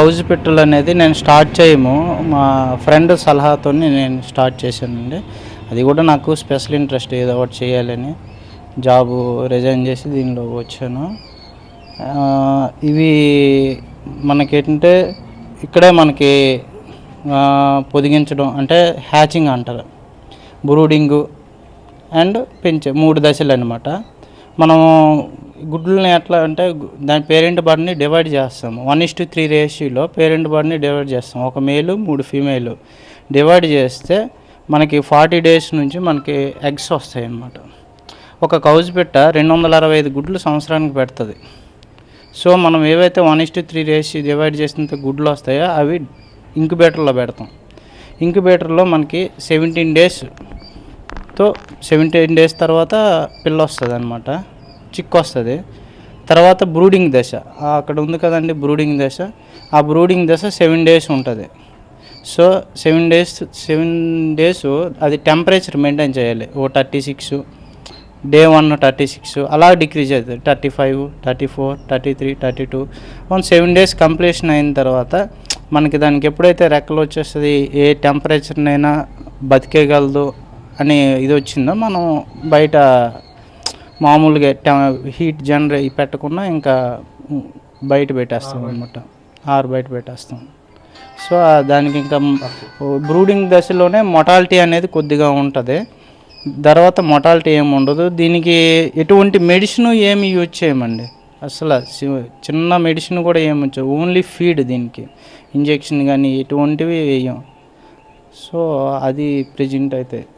House పెట్టలు అనేది నేను స్టార్ట్ చేయము. మా ఫ్రెండ్ సలహాతో నేను స్టార్ట్ చేశానండి. అది కూడా నాకు స్పెషల్ ఇంట్రెస్ట్ ఏదో ఒకటి చేయాలని జాబు రిజైన్ చేసి దీనిలో వచ్చాను. ఇవి మనకేంటంటే ఇక్కడే మనకి పొదిగించడం అంటే హ్యాచింగ్ అంటారు. బ్రూడింగు అండ్ పెంచే మూడు దశలు అనమాట మనము గుడ్లని ఎట్లా అంటే దాని పేరెంట్ బర్డ్ని డివైడ్ చేస్తాం వన్ ఇస్ టు త్రీ రేషియోలో పేరెంట్ బర్డ్ని డివైడ్ చేస్తాం ఒక మేలు మూడు ఫీమేల్. డివైడ్ చేస్తే మనకి ఫార్టీ డేస్ నుంచి మనకి ఎగ్స్ వస్తాయి అన్నమాట ఒక కౌజ్ పెట్ట రెండు వందల అరవై ఐదు గుడ్లు సంవత్సరానికి పెడుతుంది. సో మనం ఏవైతే వన్ ఇస్ టు త్రీ రేసి డివైడ్ చేసినంత గుడ్లు వస్తాయో అవి ఇంక్యుబేటర్లో పెడతాం. ఇంక్యుబేటర్లో మనకి సెవెంటీన్ డేస్తో సెవెంటీన్ డేస్ తర్వాత పిల్ల వస్తుంది అనమాట చిక్కు వస్తుంది తర్వాత బ్రూడింగ్ దశ. అక్కడ ఉంది కదండి బ్రూడింగ్ దశ. ఆ బ్రూడింగ్ దశ సెవెన్ డేస్ ఉంటుంది. So seven days seven days అది టెంపరేచర్ మెయింటైన్ చేయాలి. ఓ thirty six day one thirty six అలా డిక్రీజ్ అవుతుంది. Thirty five thirty four thirty three thirty two. One seven days completion అయిన తర్వాత మనకి దానికి ఎప్పుడైతే రెక్కలు వచ్చేస్తుంది ఏ టెంపరేచర్నైనా బతికేయగలదు అని ఇది వచ్చిందో మనం బయట మామూలుగా హీట్ జనరే పెట్టకుండా ఇంకా బయట పెట్టేస్తాం అనమాట ఆరు బయట పెట్టేస్తాం. సో దానికి ఇంకా బ్రూడింగ్ దశలోనే మొటాలిటీ అనేది కొద్దిగా ఉంటుంది. తర్వాత మొటాలిటీ ఏమి ఉండదు. దీనికి ఎటువంటి మెడిసిన్ ఏమి యూజ్ చేయమండి? అసలు చిన్న మెడిసిన్ కూడా ఏమి. ఓన్లీ ఫీడ్ దీనికి. ఇంజెక్షన్ కానీ ఎటువంటివి వేయం. సో అది ప్రజెంట్ అయితే